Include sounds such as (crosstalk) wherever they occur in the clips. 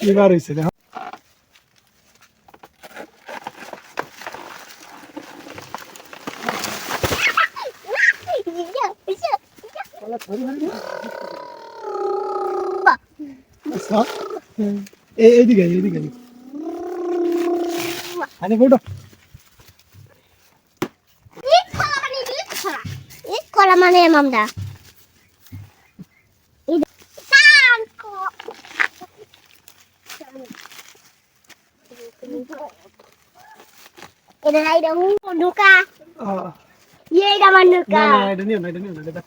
এবার হয়েছে দেখো। আচ্ছা। এইদিকে কলা মানে মামদা। এটা এটা ঢুকা এটা আমার ঢুকা না এটা নিও না এটা নিও না এটা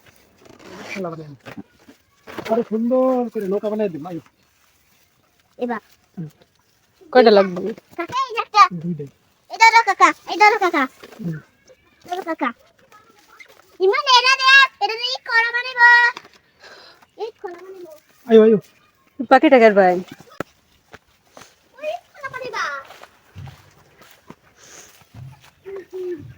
খেলা বানাই। আরও সুন্দর করে নৌকা বানাই দিম আয়ো এবার কয়টা লাগবে দুইটাই এটা ধরো কাকা এটা ধরো কাকা। ধরো কাকা ইমান এটা দে এটা দিয়ে কলা বানাবো এই কলা বানাবো আয়ো আয়ো পাখি টাকার ভাই ওই কলা বানাবা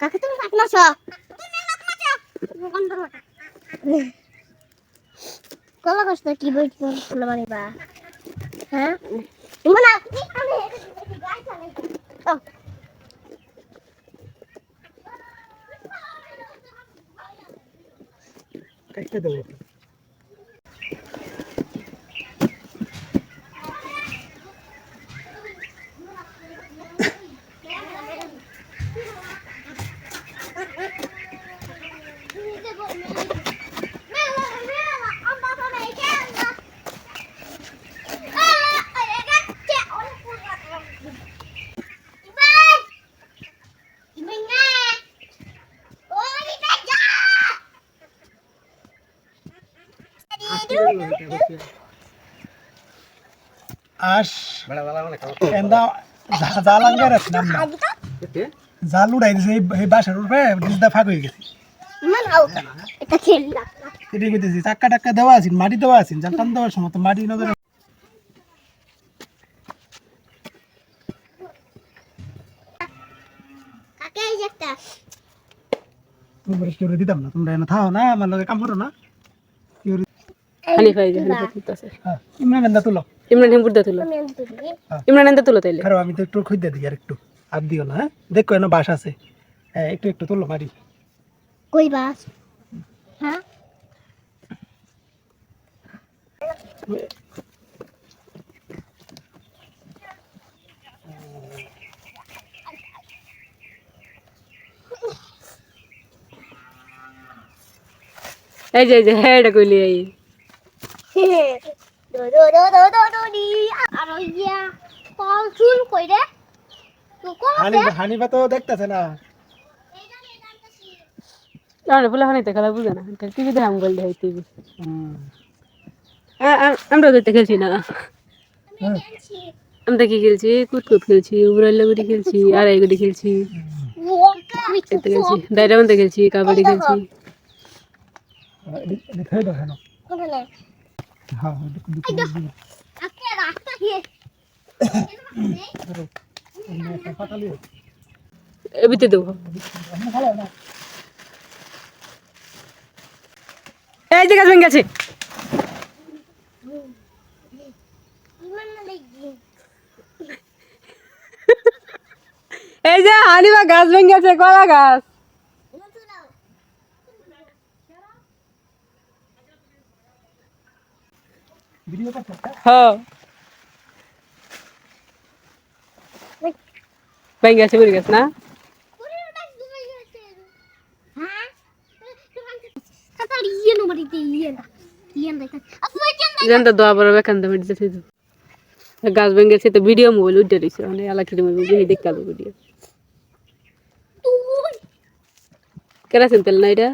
কাকে তুমি ভাত মাছ কলা কষ্ট কি বই ফুল মারিবা হ্যাঁ? কাটতে দেবো। আস। এন্দা জাল আঙ্গার আছে নাম না। জাল উড়াই দিছে এই- এই বাসার উপরে ডিসটা ফাঁক হয়ে গেছে। এটাই কইতেছি চাক্কা টাক্কা দেওয়া আছে মাটি দেওয়া আছে জাল টান দেওয়ার সময় তো মাটি নজরে কাকে এই যে তুমি দিতাম না তোমরা এনে থাও না আমার লগে কাম করো না। ভাই হ্যাঁ ইমরান এন্দা তুলো। ইমরান হেমপুর দা তুলো। আমি ইমরান এন্দা তুলো তাইলে। আমি তো একটু খুঁজতে দিই আর একটু আর দিও না হ্যাঁ? দেখো এনে বাস আছে। হ্যাঁ একটু একটু তুলো মারি। কই বাস? হ্যাঁ? এই যে এই যে হ্যাঁ এটা কইলি এই। আর ইয়া কল চুল তো দেখতেছে না আমরা বলে হানিতে খেলা বুঝে না টিভি দেখে। আমরা তো খেলছি না আমরা কি খেলছি কুতকুত খেলছি উবরাল্লা গুড়ি খেলছি আড়াই গুড়ি খেলছি খেলছি খেলছি কাবাডি খেলছি এই যে গাছ ভেঙে গেছে। এই যে হানিবা গাছ ভেঙে গেছে কলা গাছ ইমান তো দাও ভিডিও করছ একটা? হ্যাঁ? ভেঙে গেছে বেরিয়ে গেছে না? হ্যাঁ জানতো দোয়া বড় বেকান দামে দিতে গাছ ভেঙে গেছে তো ভিডিও মোবাইল উঠে দিছে মানে এলাকা মোবাইল দেখতে হবে ভিডিও। কেরাসিন তেল না এটা?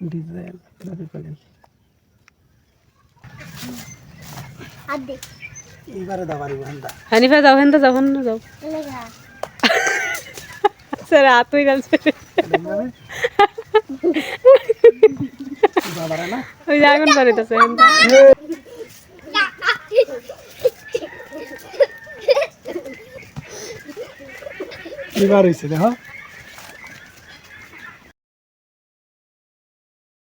Diesel, traffic coil. আর দে এইবারে দাও পারিব হানিফা যাও হেন তো যাও। হেন যাও (laughs) স্যার হয়ে গেছে। না? ওই যে আগুন বাড়িতেছে হেন এবার হয়েছে দেখো।